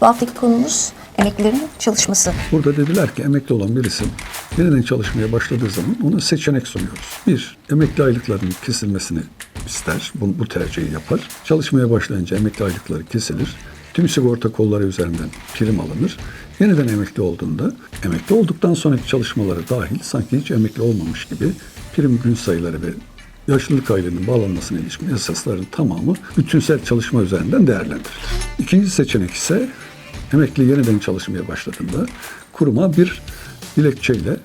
Bu haftaki konumuz emeklilerin çalışması. Burada dediler ki emekli olan birisi yeniden çalışmaya başladığı zaman ona seçenek sunuyoruz. Bir, emekli aylıklarının kesilmesini ister, bu, bu tercihi yapar. Çalışmaya başlayınca emekli aylıkları kesilir. Tüm sigorta kolları üzerinden prim alınır. Yeniden emekli olduğunda, emekli olduktan sonraki çalışmaları dahil sanki hiç emekli olmamış gibi prim gün sayıları ve yaşlılık aylığının bağlanmasına ilişkin esasların tamamı bütünsel çalışma üzerinden değerlendirilir. İkinci seçenek ise emekli yeniden çalışmaya başladığında kuruma bir dilekçeyle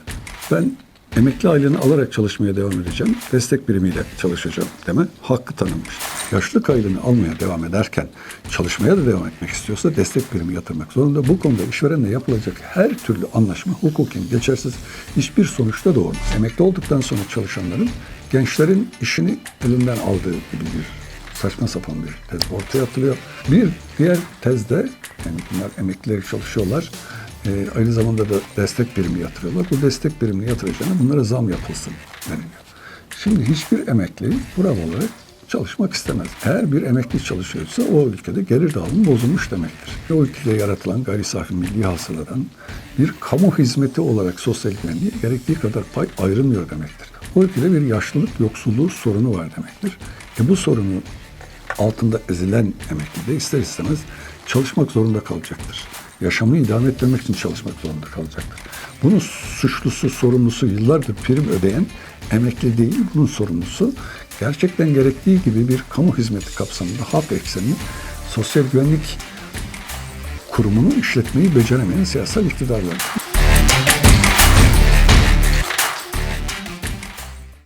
ben emekli aylığını alarak çalışmaya devam edeceğim, destek birimiyle çalışacağım deme hakkı tanınmış. Yaşlılık aylığını almaya devam ederken çalışmaya da devam etmek istiyorsa destek birimi yatırmak zorunda. Bu konuda işverenle yapılacak her türlü anlaşma hukuken geçersiz hiçbir sonuçta doğurmaz. Emekli olduktan sonra çalışanların gençlerin işini elinden aldığı gibi bir saçma sapan bir tez ortaya atılıyor. Bir diğer tezde yani bunlar emeklileri çalışıyorlar. Ee, aynı zamanda da destek birimi yatırıyorlar. Bu destek birimini yatıracağına bunlara zam yapılsın deniliyor. Şimdi hiçbir emekli kural olarak çalışmak istemez. Eğer bir emekli çalışıyorsa o ülkede gelir dağılımı bozulmuş demektir. Ve o ülkede yaratılan gayri safi milli hasıladan bir kamu hizmeti olarak sosyal güvenliğe gerektiği kadar pay ayrılmıyor demektir. O ülkede bir yaşlılık yoksulluğu sorunu var demektir. E bu sorunu altında ezilen emekli de ister istemez çalışmak zorunda kalacaktır. Yaşamını idame ettirmek için çalışmak zorunda kalacaktır. Bunun suçlusu, sorumlusu yıllardır prim ödeyen emekli değil, bunun sorumlusu gerçekten gerektiği gibi bir kamu hizmeti kapsamında hak eksenli sosyal güvenlik kurumunu işletmeyi beceremeyen siyasal iktidarlar.